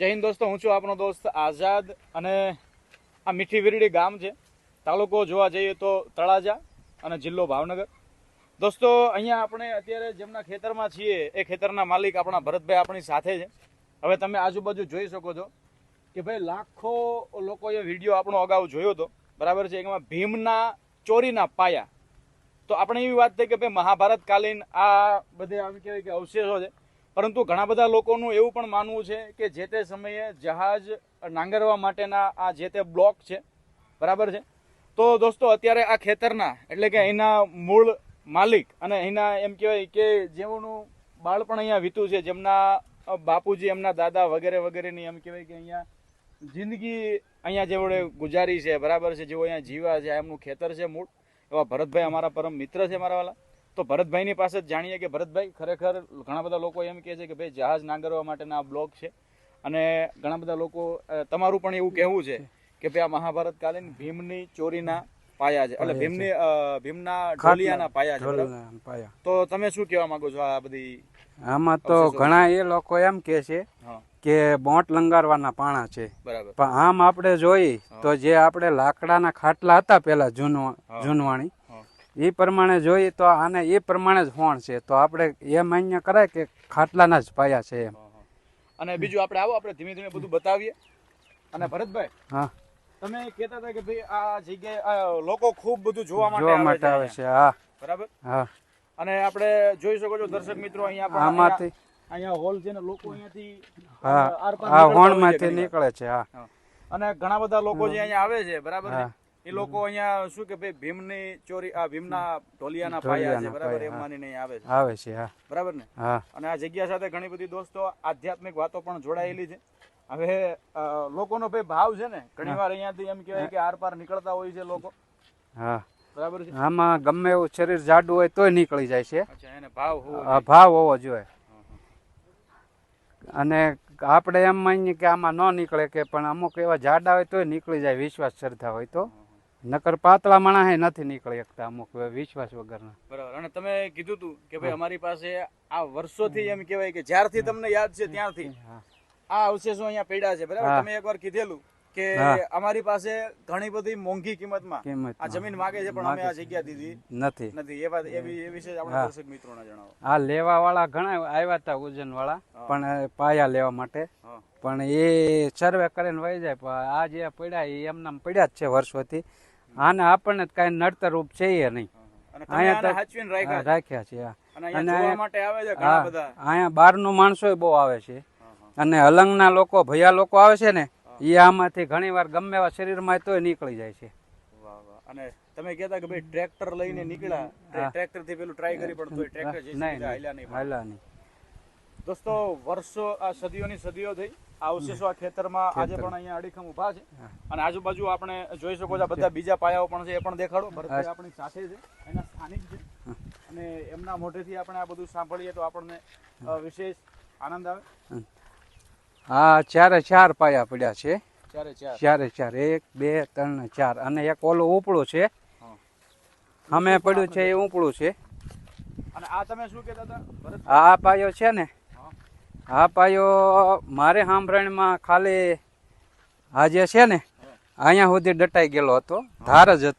જય હિન્દ દોસ્તો, હું છું આપનો દોસ્ત આઝાદ અને આ મીઠી વીરડી ગામ છે. તાલુકો જોવા જઈએ તો તળાજા અને જિલ્લો ભાવનગર. દોસ્તો, અહીંયા આપણે અત્યારે જેમના ખેતરમાં છીએ, એ ખેતરના માલિક આપણા ભરતભાઈ આપણી સાથે છે. હવે તમે આજુબાજુ જોઈ શકો છો કે ભાઈ લાખો લોકોએ વીડિયો આપણો અગાઉ જોયો હતો બરાબર છે, એમાં ભીમના ચોરીના પાયા. તો આપણે એવી વાત થઈ કે ભાઈ મહાભારત કાલીન આ બધે આમ કહેવાય કે અવશેષો છે. પરંતુ ઘણા બધા લોકોનું એવું પણ માનવું છે કે જે તે સમયે જહાજ નાંગરવા માટેના આ જે તે બ્લોક છે, બરાબર છે? તો દોસ્તો, અત્યારે આ ખેતરના, એટલે કે અહીંના મૂળ માલિક અને અહીંના એમ કહેવાય કે જેઓનું બાળપણ અહીંયા વીતું છે, જેમના બાપુજી, એમના દાદા વગેરે વગેરેની એમ કહેવાય કે અહીંયા જિંદગી અહીંયા જેવડે ગુજારી છે, બરાબર છે? જેઓ અહીંયા જીવા છે એમનું ખેતર છે મૂળ. એવા ભરતભાઈ અમારા પરમ મિત્ર છે મારા વાલા. તો ભરતભાઈની પાસે જ જાણીએ કે ભરતભાઈ ખરેખર ઘણા બધા લોકો એમ કહે છે કે ભાઈ જહાજ નાંગરવા માટેના આ બ્લોક છે. અને ઘણા બધા લોકો તમારું પણ એવું કહેવું છે કે ભાઈ આ મહાભારત કાલીન ભીમની ચોરીના પાયા છે. એટલે ભીમની ભીમના ઢોલિયાના પાયા છે તો તમે શું કહેવા માંગો છો આ બધી આમાં તો ઘણા એ લોકો એમ કે છે કે બોટ લંગારવાના પાણા છે. બરાબર. પણ આમ આપણે જોઈ તો જે આપણે લાકડાના ખાટલા હતા પેલા. જૂનવાણી એ પ્રમાણે જોઈએ તો આને એ પ્રમાણે જ હોણ છે. તો આપણે એમ અહીંયા કરાય કે ખાટલાના જ પાયા છે એમ. અને બીજું આપણે આવો આપણે ધીમે ધીમે બધું બતાવીએ. અને ભરતભાઈ હા. તમે કહેતા હતા કે ભાઈ આ જગ્યાએ લોકો ખૂબ બધું જોવા માટે જોવા આવે માટે છે આવે છે હા. બરાબર? હા. અને આપણે જોઈ શકો છો દર્શક મિત્રો અહીંયા પણ આમાંથી. અહીંયા- હોલ છે ને લોકો અહીંયાથી હા. આ હોણમાંથી નીકળે છે હા. અને ઘણા બધા લોકો જે અહીંયા આવે છે બરાબર. એ લોકો અહીંયા શું કે ભાઈ ભીમની ચોરી આ ભીમના ઢોલિયાના પાયા છે બરાબર? એમ માનીને આવે છે. આવે છે હા. બરાબર ને? હા. અને આ જગ્યા સાથે ઘણી બધી દોસ્તો આધ્યાત્મિક વાતો પણ જોડાયેલી છે. હવે લોકોનો ભાઈ ભાવ છે ને ઘણી વાર અહીંયાથી એમ કહેવાય કે આર પાર નીકળતા હોય છે લોકો. હા. બરાબર છે? આમાં ગમે એવું શરીર જાડું હોય તોય નીકળી જાય છે. અચ્છા એને ભાવ હોવો ભાવ હોવો જોઈએ. અને આપણે એમ માનીએ કે આમાં ન નીકળે કે પણ અમુક એવા જાડા હોય તોય નીકળી જાય વિશ્વાસ શ્રદ્ધા હોય તો. નકર પાતળા માણસ નથી નીકળી શકતા અમુક વિશ્વાસ વગરના. બરાબર. અને તમે કીધું તું કે ભાઈ અમારી પાસે આ વર્ષોથી એમ કહેવાય કે જ્યારથી તમને યાદ છે ત્યારથી આ અવશેષો અહીંયા પડ્યા છે. બરાબર? તમે એકવાર કીધેલું કે અમારી પાસે ઘણી બધી મોંઘી કિંમતમાં કિંમત આ જમીન માગે છે પણ અમે આ જગ્યા દીધી નથી. નથી. એ વાત એવી એ વિશે આપણા દર્શક મિત્રોને જણાવો. આ લેવા વાળા ઘણા આવ્યા હતા ઉજન વાળા પણ પાયા લેવા માટે. પણ એ સર્વે કરીને વહી જાય. પણ આ જે પડ્યા એ એમનામ પડ્યા જ છે વર્ષોથી. આને આપણને કાંઈ નડતર રૂપ છે એ નહીં. અહીંયા રાખ્યા? છે. અને અહીંયા બહારનું માણસો બહુ આવે છે. અને અલંગ અલંગના લોકો ભૈયા લોકો આવે છે ને એ આમાંથી ઘણી વાર ગમે એવા શરીરમાં તોય નીકળી જાય છે. અને તમે કહેતા કે ભાઈ ટ્રેક્ટર લઈને નીકળ્યા. ટ્રેક્ટરથી પેલું ટ્રાય કરી પણ ટ્રેક્ટર નહીં. હાલ્યા નહીં. દોસ્તો વર્ષો આ સદીઓની સદીઓ થઈ. આ અવશેષો આ ખેતરમાં આજે પણ અહીંયા અડીખમ ઊભા છે. અને આજુબાજુ આપણે જોઈ શકો છો બધા બીજા પાયાઓ પણ છે એ પણ દેખાડો. ભરતભાઈ આપણી સાથે છે એના સ્થાનિક છે. અને એમના મોઢેથી આપણે આ બધું સાંભળીએ તો આપણને વિશેષ આનંદ આવે. હા. ચારે ચાર પાયા પડ્યા છે. ચારે ચાર. ચારે ચાર. એક બે ત્રણ ચાર. અને એક ઓલો ઉપડો છે. અમે પડ્યું છે એ ઉપડું છે. અને આ તમે શું કહેતા હતા? આ પાયો છે ને હા. ભાઈઓ મારે સાંભળણીમાં ખાલી આજે છે ને, અહીંયા સુધી ડટાઈ ગયેલો હતો ધાર જ હતી